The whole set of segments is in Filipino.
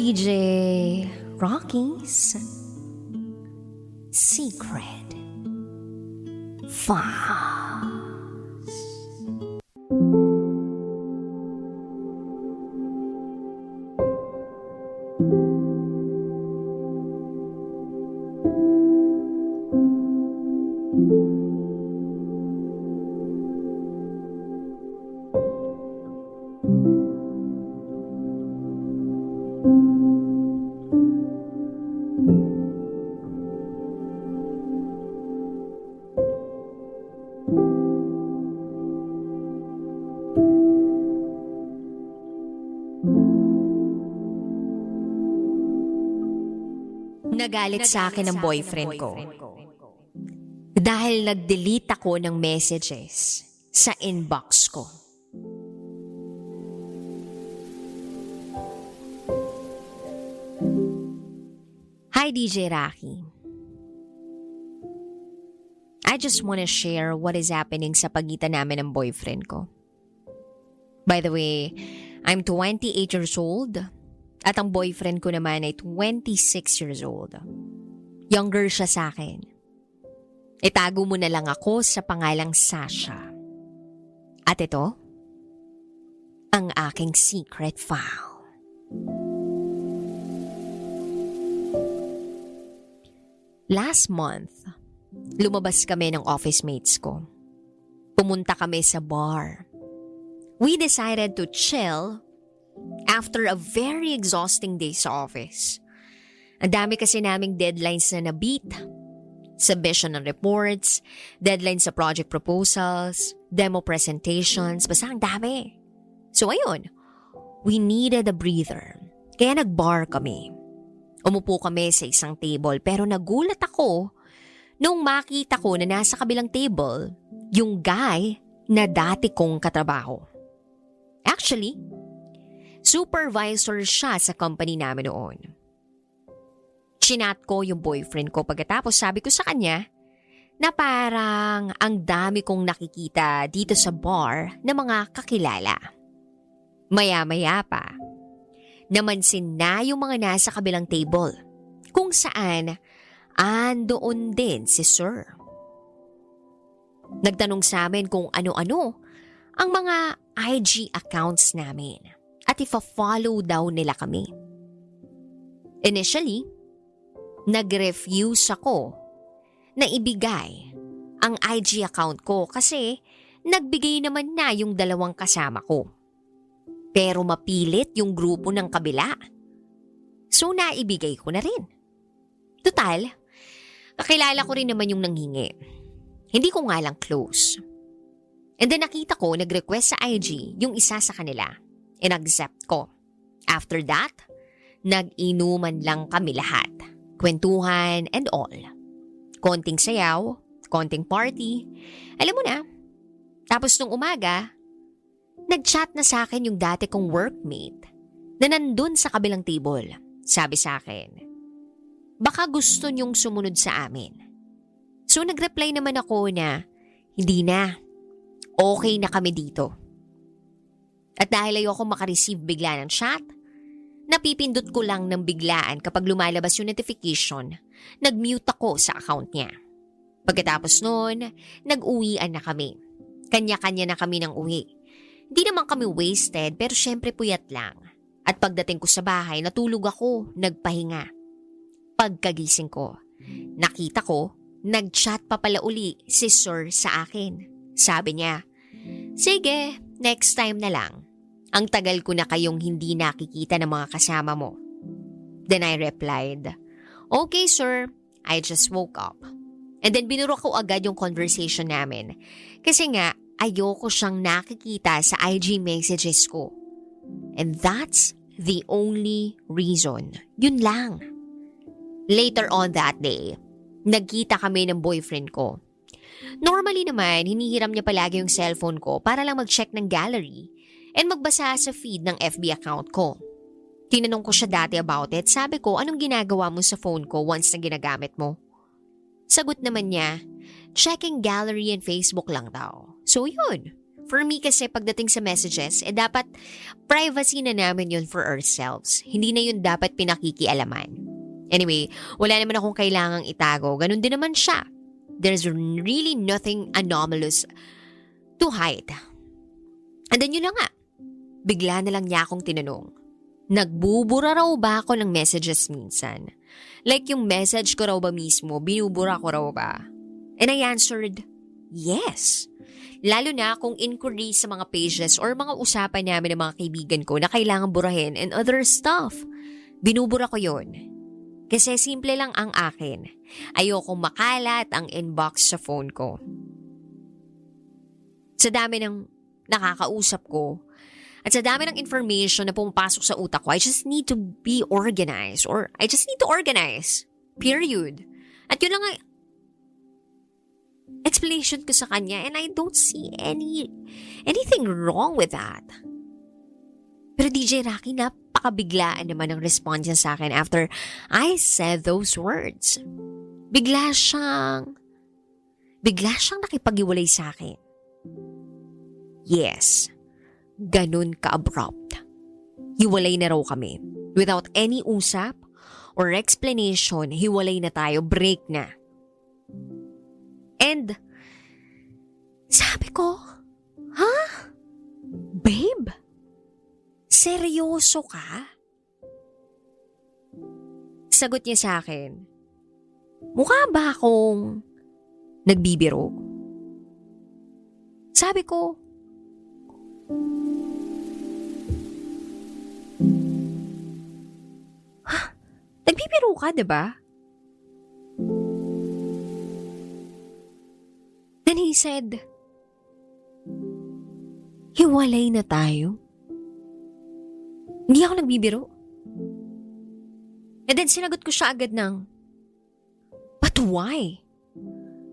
DJ Rocky's Secret Files. Nagalit sa akin ang boyfriend ko. Dahil nag-delete ako ng messages sa inbox ko. Hi DJ Rocky. I just wanna share what is happening sa pagitan namin ng boyfriend ko. By the way, I'm 28 years old at ang boyfriend ko naman ay 26 years old. Younger siya sa akin. Itago mo na lang ako sa pangalang Sasha. At ito, ang aking secret file. Last month, lumabas kami ng office mates ko. Pumunta kami sa bar. We decided to chill after a very exhausting day sa office. Ang dami kasi naming deadlines na nabit. Submission ng reports, deadlines sa project proposals, demo presentations, basta ang dami. So ayun, we needed a breather. Kaya nag-bar kami. Umupo kami sa isang table pero nagulat ako nung makita ko na nasa kabilang table yung guy na dati kong katrabaho. Actually, supervisor siya sa company namin noon. Chinat ko yung boyfriend ko pagkatapos sabi ko sa kanya na parang ang dami kong nakikita dito sa bar na mga kakilala. Maya-maya pa, namansin na yung mga nasa kabilang table kung saan andoon din si Sir. Nagtanong sa amin kung ano-ano ang mga IG accounts namin at ifa-follow daw nila kami. Initially, nag-refuse ako na ibigay ang IG account ko kasi nagbigay naman na yung dalawang kasama ko. Pero mapilit yung grupo ng kabila. So naibigay ko na rin. Total, kakilala ko rin naman yung nanghingi. Hindi ko nga lang close. And then nakita ko nag-request sa IG yung isa sa kanila. In-accept ko. After that, nag-inuman lang kami lahat. Kwentuhan and all. Konting sayaw, konting party. Alam mo na. Tapos nung umaga, nag-chat na sa akin yung dati kong workmate na nandun sa kabilang table. Sabi sa akin, baka gusto niyong sumunod sa amin. So nag-reply naman ako na, hindi na. Okay na kami dito. At dahil ayoko makareceive bigla ng chat, napipindot ko lang ng biglaan kapag lumalabas yung notification, nag-mute ako sa account niya. Pagkatapos noon, nag-uwian na kami. Kanya-kanya na kami ng uwi. Hindi naman kami wasted pero syempre puyat lang. At pagdating ko sa bahay, natulog ako, nagpahinga. Pagkagising ko, nakita ko, nag-chat pa pala uli si Sir sa akin. Sabi niya, Sige, next time na lang. Ang tagal ko na kayong hindi nakikita ng mga kasama mo. Then I replied, Okay sir, I just woke up. And then binuro ko agad yung conversation namin. Kasi nga, ayoko siyang nakikita sa IG messages ko. And that's the only reason. Yun lang. Later on that day, nagkita kami ng boyfriend ko. Normally naman, hinihiram niya palagi yung cellphone ko para lang mag-check ng gallery and magbasa sa feed ng FB account ko. Tinanong ko siya dati about it, sabi ko anong ginagawa mo sa phone ko once na ginagamit mo? Sagot naman niya, checking gallery and Facebook lang daw. So yun, for me kasi pagdating sa messages, eh dapat privacy na namin yun for ourselves. Hindi na yun dapat pinakikialaman. Anyway, wala naman akong kailangang itago. Ganun din naman siya. There's really nothing anomalous to hide. And then yun na nga. Bigla na lang niya akong tinanong. Nagbubura raw ba ako ng messages minsan? Like yung message ko raw ba mismo, binubura ko raw ba? And I answered, yes. Lalo na kung inquiry sa mga pages or mga usapan namin ng mga kaibigan ko na kailangan burahin and other stuff. Binubura ko yon. Kasi simple lang ang akin. Ayokong makalat ang inbox sa phone ko. Sa dami ng nakakausap ko, at sa dami ng information na pumapasok sa utak ko, I just need to be organized or I just need to organize. Period. At yun lang ang explanation ko sa kanya and I don't see any anything wrong with that. Pero DJ Rocky, napakabiglaan naman ang response niya sa akin after I said those words. Bigla siyang, bigla siyang nakipag-iwalay sa akin. Yes, ganun ka-abrupt. Hiwalay na raw kami. Without any usap or explanation, hiwalay na tayo, break na. And, sabi ko, Seryoso ka? Sagot niya sa akin, mukha ba akong nagbibiro? Sabi ko, ha? Nagbibiro ka, di ba? Then he said, Hiwalay na tayo. Hindi ako nagbibiro. And then sinagot ko siya agad ng, But why?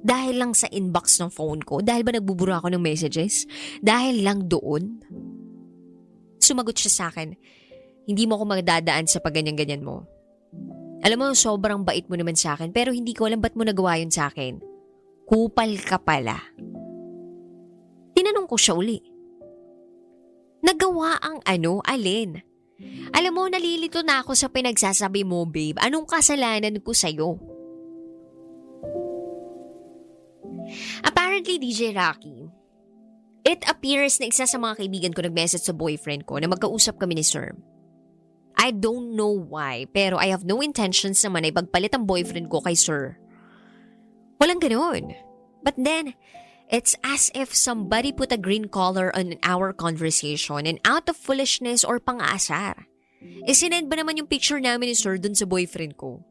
Dahil lang sa inbox ng phone ko? Dahil ba nagbubura ako ng messages? Dahil lang doon? Sumagot siya sa akin, hindi mo ako magdadaan sa pagganyan-ganyan mo. Alam mo, sobrang bait mo naman sa akin pero hindi ko alam ba't mo nagawa yun sa akin. Kupal ka pala. Tinanong ko siya uli. Nagawa ang ano, alin? Alam mo, nalilito na ako sa pinagsasabi mo, babe. Anong kasalanan ko sa'yo? Apparently, DJ Rocky, it appears na isa sa mga kaibigan ko nag-message sa boyfriend ko na magkausap kami ni Sir. I don't know why, pero I have no intentions naman na ipagpalit ang boyfriend ko kay Sir. Walang ganun. But then, it's as if somebody put a green color on our conversation and out of foolishness or pang-aasar. Isinend ba naman yung picture namin ni Sir dun sa boyfriend ko?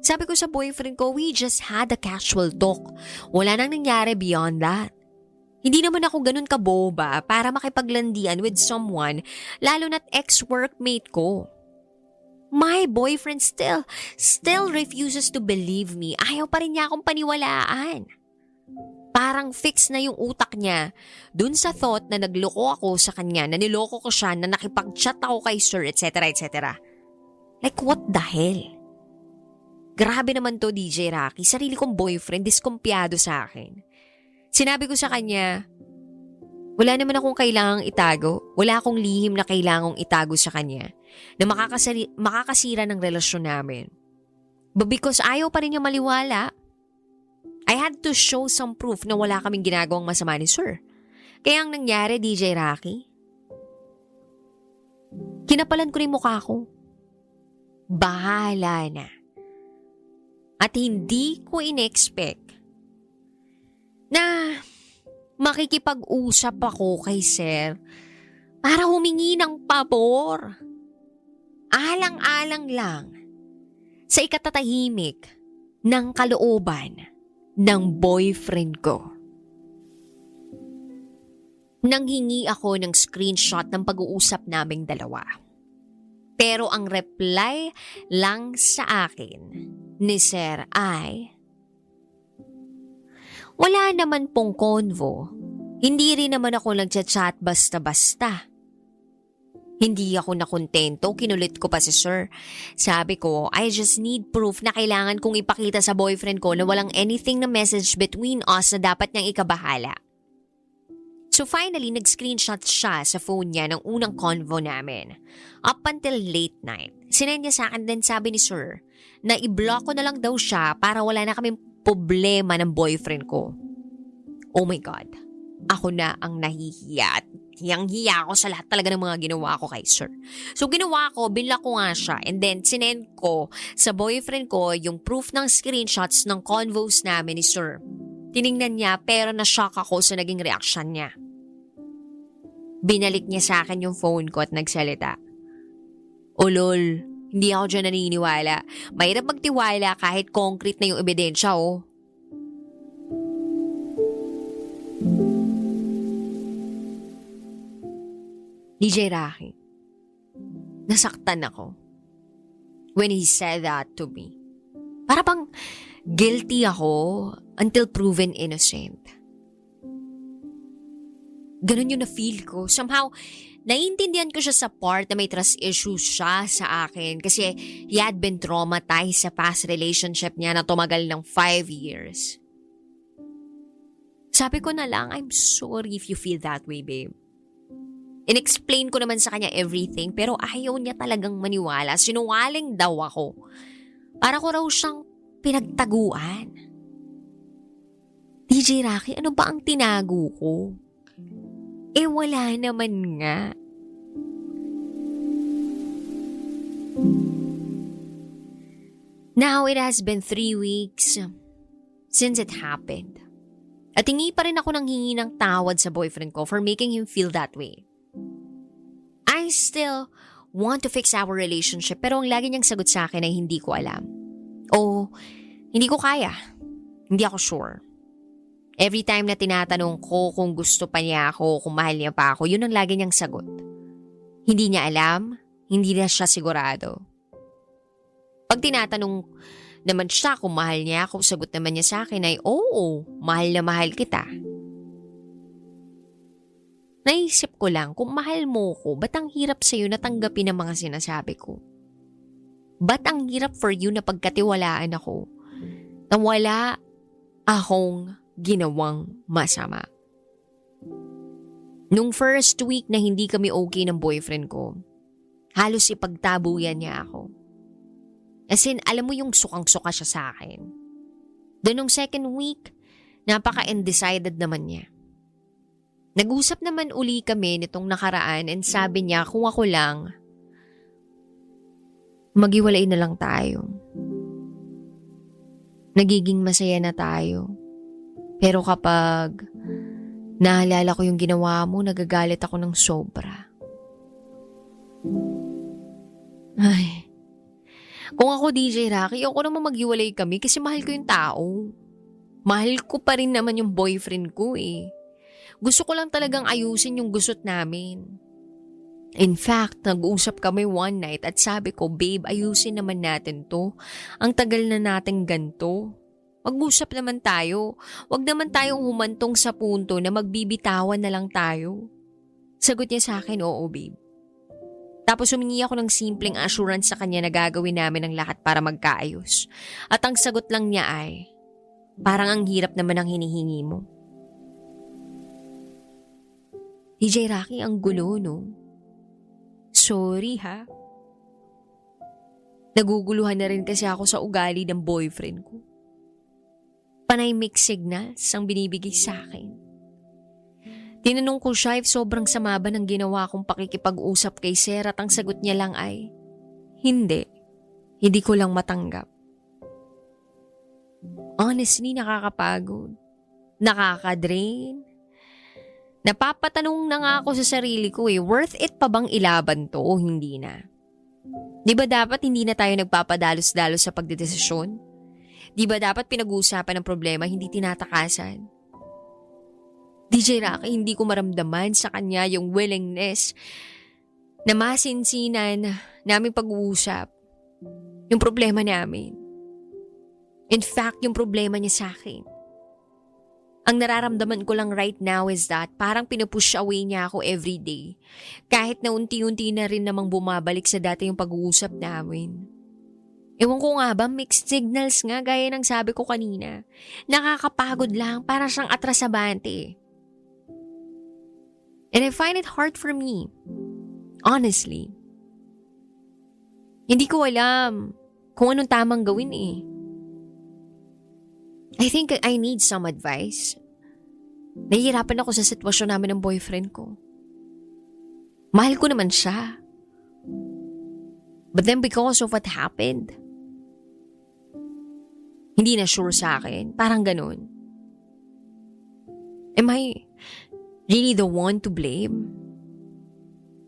Sabi ko sa boyfriend ko, we just had a casual talk. Wala nang nangyari beyond that. Hindi naman ako ganun kaboba para makipaglandian with someone, lalo na't ex-workmate ko. My boyfriend still, still refuses to believe me. Ayaw pa rin niya akong paniwalaan. Parang fix na yung utak niya dun sa thought na nagloko ako sa kanya, na niloko ko siya, na nakipag-chat ako kay sir, etc. etc. Like what the hell? Grabe naman to DJ Rocky, sarili kong boyfriend, diskumpiyado sa akin. Sinabi ko sa kanya, wala naman akong kailangang itago, wala akong lihim na kailangang itago sa kanya na makakasari, makakasira ng relasyon namin. But because ayaw pa rin niya maliwala, I had to show some proof na wala kaming ginagawang masama ni Sir. Kaya ang nangyari, DJ Rocky, kinapalan ko rin mukha ko. Bahala na. At hindi ko in-expect na makikipag-usap ako kay Sir para humingi ng pabor. Alang-alang lang sa ikatatahimik ng kalooban ng boyfriend ko. Nanghingi ako ng screenshot ng pag-uusap naming dalawa. Pero ang reply lang sa akin ni Sir ay, Wala naman pong convo. Hindi rin naman ako nagchat-chat basta-basta. Hindi ako nakontento, kinulit ko pa si Sir. Sabi ko, I just need proof na kailangan kong ipakita sa boyfriend ko na walang anything na message between us na dapat niyang ikabahala. So finally, nag-screenshot siya sa phone niya ng unang convo namin. Up until late night. Sinend niya sa akin din sabi ni Sir na i-block ko na lang daw siya para wala na kaming problema ng boyfriend ko. Oh my God. Ako na ang nahihiya at hiyang-hiya ako sa lahat talaga ng mga ginawa ko kay Sir. So ginawa ko, binlock ko nga siya and then sinend ko sa boyfriend ko yung proof ng screenshots ng convos namin ni Sir. Tiningnan niya pero na-shock ako sa naging reaction niya. Binalik niya sa akin yung phone ko at nagsalita. O hindi ako dyan naniniwala. Mahirap magtiwala kahit concrete na yung ebidensya oh. DJ Rocky, nasaktan ako when he said that to me. Para bang guilty ako until proven innocent. Ganun yung na-feel ko. Somehow, naiintindihan ko siya sa part na may trust issues siya sa akin kasi he had been traumatized sa past relationship niya na tumagal ng five years. Sabi ko na lang, I'm sorry if you feel that way, babe. Inexplain ko naman sa kanya everything pero ayaw niya talagang maniwala. Sinungaling daw ako. Para ko raw siyang pinagtaguan. DJ Rocky, ano ba ang tinago ko? Eh wala naman nga. Now it has been three weeks since it happened. At hingi pa rin ako ng hingi ng tawad sa boyfriend ko for making him feel that way. I still want to fix our relationship pero ang lagi niyang sagot sa akin ay hindi ko alam. O hindi ko kaya. Hindi ako sure. Every time na tinatanong ko kung gusto pa niya ako, kung mahal niya pa ako, yun ang lagi niyang sagot. Hindi niya alam, hindi na siya sigurado. Pag tinatanong naman siya kung mahal niya ako, sagot naman niya sa akin ay, oo, mahal na mahal kita. Naisip ko lang, kung mahal mo ko, ba't ang hirap sa'yo na tanggapin ang mga sinasabi ko? Ba't ang hirap for you na pagkatiwalaan ako? Na wala akong ginawang masama. Nung first week na hindi kami okay ng boyfriend ko, halos ipagtabuyan niya ako. As in, alam mo yung sukang-suka siya sa akin. Then nung second week, napaka-undecided naman niya. Nag-usap naman uli kami nitong nakaraan and sabi niya kung ako lang, magiwalay na lang tayo. Nagiging masaya na tayo. Pero kapag naalala ko yung ginawa mo, nagagalit ako ng sobra. Ay, kung ako DJ Rocky, ako naman maghiwalay kami kasi mahal ko yung tao. Mahal ko pa rin naman yung boyfriend ko eh. Gusto ko lang talagang ayusin yung gusot namin. In fact, nag-uusap kami one night at sabi ko, babe, ayusin naman natin to. Ang tagal na natin ganto. Mag-usap naman tayo. Huwag naman tayong humantong sa punto na magbibitawan na lang tayo. Sagot niya sa akin, oo babe. Tapos humingi ako ng simpleng assurance sa kanya na gagawin namin ang lahat para magkaayos. At ang sagot lang niya ay, parang ang hirap naman ang hinihingi mo. DJ Rocky, ang gulo, no? Sorry, ha? Naguguluhan na rin kasi ako sa ugali ng boyfriend ko. Panay mixed signals ang binibigay sa akin. Tinanong ko siya if sobrang sama ba ng ginawa kong pakikipag-usap kay Sir at ang sagot niya lang ay, Hindi. Hindi ko lang matanggap. Honestly, nakakapagod. Nakakadrain Napapatanong na nga ako sa sarili ko eh, worth it pa bang ilaban to o hindi na? Di ba dapat hindi na tayo nagpapadalos-dalos sa pagdedesisyon? Di ba dapat pinag-uusapan ng problema, hindi tinatakasan? DJ Rocky, hindi ko maramdaman sa kanya yung willingness na masinsinan namin pag-uusap yung problema namin. In fact, yung problema niya sa akin. Ang nararamdaman ko lang right now is that parang pinupush away niya ako every day. Kahit na unti-unti na rin namang bumabalik sa dati yung pag-uusap namin. Ewan ko nga ba, mixed signals nga gaya ng sabi ko kanina. Nakakapagod lang, para siyang atrasabante. And I find it hard for me. Honestly. Hindi ko alam kung anong tamang gawin eh. I think I need some advice. Nahihirapan ako sa sitwasyon namin ng boyfriend ko. Mahal ko naman siya. But then because of what happened, hindi na sure sa akin. Parang ganun. Am I really the one to blame?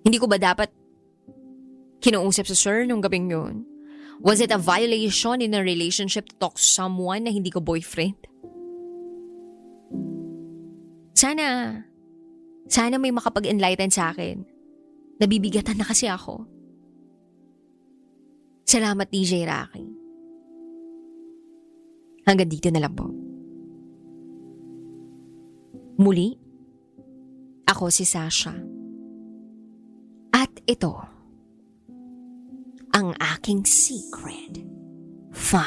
Hindi ko ba dapat kinausap sa sir nung gabing yun? Was it a violation in a relationship to talk to someone na hindi ko boyfriend? Sana, sana may makapag-enlighten sa akin. Nabibigatan na kasi ako. Salamat DJ Rocky. Hanggang dito na lang po. Muli, ako si Sasha. At ito, ang aking secret. Fa.